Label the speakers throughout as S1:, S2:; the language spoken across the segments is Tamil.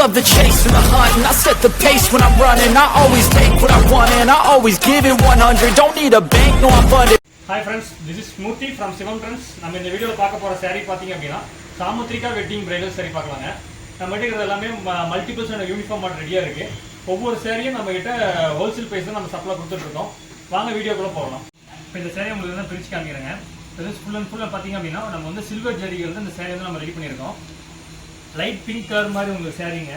S1: love the chase and the hunt And I set the pace when I'm running. I always take what I want and I always give it 100. Don't need a bank, no I'm funded.
S2: Hi friends this is Murthy from Sivam friends நம்ம இந்த வீடியோவில் பார்க்க போகிற saree பார்த்தீங்க அப்படின்னா சாமுத்ரிகா வெட்டிங் பிரைடல் சாரி பார்க்கலாங்க. நம்ம கிட்ட இருக்கிறது எல்லாமே மல்டிபிள்ஸ் யூனிஃபார்ம் மாடல் ரெடியாக இருக்குது ஒவ்வொரு சேரீயும் நம்ம கிட்ட ஹோல்சேல் ப்ரைஸ் நம்ம சப்ளை கொடுத்துட்ருக்கோம் வாங்க வீடியோக்குள்ளே போகலாம். இப்போ இந்த சேரீ உங்களுக்கு தான் பிரித்து காமிக்கிறேங்க. இது ஃபுல் அண்ட் ஃபுல்லாக பார்த்தீங்க அப்படின்னா நம்ம வந்து சில்வர் ஜரிகள் வந்து இந்த சேரீ வந்து நம்ம ரெடி பண்ணியிருக்கோம். லைட் பிங்க் கலர் மாதிரி உங்களுக்கு சேரீங்க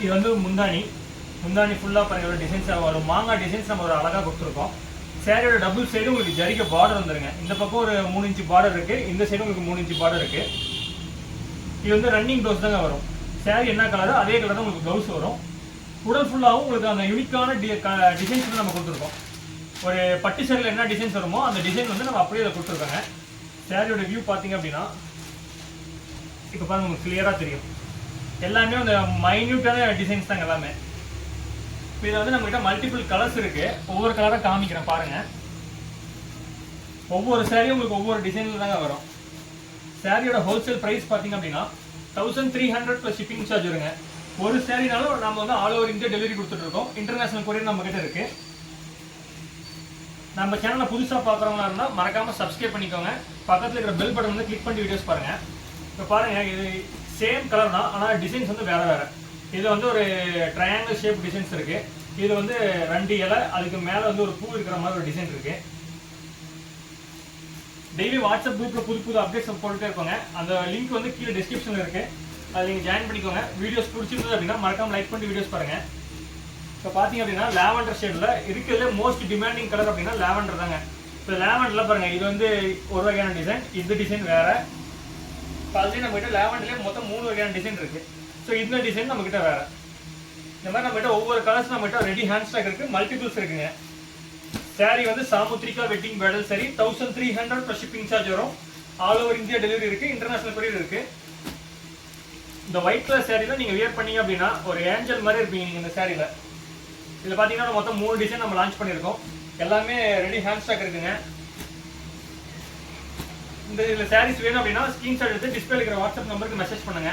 S2: இது வந்து முந்தானி முந்தானி ஃபுல்லாக பாருங்கள் டிசைன்ஸ் ஒரு மாங்காய் டிசைன்ஸ் நம்ம ஒரு அழகாக கொடுத்துருக்கோம். சேரீயோட டபுள் சைடு உங்களுக்கு ஜரிக்க பார்டர் வந்துருங்க. இந்த பக்கம் ஒரு மூணு இன்ச்சு பார்டர் இருக்குது இந்த சைடு உங்களுக்கு மூணு இன்ச்சு பார்டர் இருக்குது இது வந்து ரன்னிங் ப்ளவுஸ் தாங்க வரும். சேரீ என்ன கலரோ அதே கலர் தான் உங்களுக்கு ப்ளவுஸ் வரும். உடல் ஃபுல்லாகவும் உங்களுக்கு அந்த யூனிக்கான டிசைன்ஸ் வந்து நம்ம கொடுத்துருக்கோம். ஒரு பட்டு சேரில் என்ன டிசைன்ஸ் வருமோ அந்த டிசைன் வந்து நம்ம அப்படியே அதை கொடுத்துருக்கோங்க. சேரீயோட வியூ பார்த்தீங்க அப்படின்னா இப்போ பாருங்க உங்களுக்கு கிளியராக தெரியும். எல்லாமே அந்த மைன்யூட்டான டிசைன்ஸ் தாங்க எல்லாமே. இப்போ இதில் வந்து நம்மகிட்ட மல்டிபிள் கலர்ஸ் இருக்கு. ஒவ்வொரு கலராக காமிக்கிறேன் பாருங்க. ஒவ்வொரு சேரீயும் உங்களுக்கு ஒவ்வொரு டிசைனில் தாங்க வரும். சேரீயோட ஹோல்சேல் ப்ரைஸ் பார்த்தீங்க அப்படின்னா thousand three hundred plus shipping charge வருங்க. ஒரு சேரீனாலும் நம்ம வந்து ஆல் ஓவர் இந்தியா டெலிவரி கொடுத்துட்டு இருக்கோம். இன்டர்நேஷனல் கொரியர் நம்ம இருக்குது நம்ம சேனலை புதுசாக பார்க்குறவங்களா இருந்தால் மறக்காமல் சப்ஸ்கிரைப் பண்ணிக்கோங்க. பக்கத்தில் இருக்கிற பெல் பட்டன் வந்து கிளிக் பண்ணி வீடியோஸ் பாருங்கள் இப்போ பாருங்கள் இது சேம் கலர் தான் ஆனால் டிசைன்ஸ் வந்து வேறு வேறு. இது வந்து ஒரு ட்ரையாங்கிள் ஷேப் டிசைன்ஸ் இருக்குது இது வந்து ரெண்டு இலை அதுக்கு மேலே வந்து ஒரு பூ இருக்கிற மாதிரி ஒரு டிசைன் இருக்குது டெய்லி வாட்ஸ்அப் குரூப்பில் புது புது அப்டேட்ஸ் போட்டுட்டே இருப்பாங்க அந்த லிங்க் வந்து கீழே டிஸ்கிரிப்ஷனில் இருக்குது அதை நீங்கள் ஜாயின் பண்ணிக்கோங்க. வீடியோஸ் பிடிச்சிருந்தது அப்படின்னா மறக்காமல் லைக் பண்ணி வீடியோஸ் பாருங்கள் இப்போ பார்த்தீங்க அப்படின்னா லேவண்டர் ஷேடில் இருக்கிறதுல மோஸ்ட் டிமாண்டிங் கலர் அப்படின்னா லேவண்டர் தாங்க. இப்போ லேவண்டரில் பாருங்கள் இது வந்து ஒரு வகையான டிசைன் இந்த டிசைன் வேறு. இப்போ அதுலேயே நம்மகிட்ட லேவண்டர்லேயே மொத்தம் மூணு வகையான டிசைன் இருக்குது ஸோ இந்த டிசைன் நம்மக்கிட்ட வேறு. இந்த மாதிரி நம்மகிட்ட ஒவ்வொரு கலர்ஸ் நம்மகிட்ட ரெடி ஹேண்ட் ஸ்டாக் இருக்கு மல்டிபிள்ஸ் இருக்குங்க. சாரி வந்து சாமுத்ரிகா வெட்டிங் பேடல் சரி thousand three hundred plus shipping charge வரும். ஆல் ஓவர் இந்தியா டெலிவரி இருக்குது இன்டர்நேஷனல் கொரியர் இருக்குது இந்த ஒயிட் கலர் சேரீல நீங்கள் வியர் பண்ணீங்க அப்படின்னா ஒரு ஏஞ்சல் மாதிரி இருப்பீங்க நீங்கள் இந்த சேரீல இதில் பார்த்தீங்கன்னா மொத்தம் மூணு டிசைன் நம்ம லான்ச் பண்ணியிருக்கோம். எல்லாமே ரெடி ஹேண்ட் ஸ்டாக் இருக்குங்க. இந்த இதில் சாரீஸ் வேணும் அப்படின்னா ஸ்க்ரீன்ஷாட் எடுத்து டிஸ்பிளே இருக்கிற வாட்ஸ்அப் நம்பருக்கு மெசேஜ் பண்ணுங்க.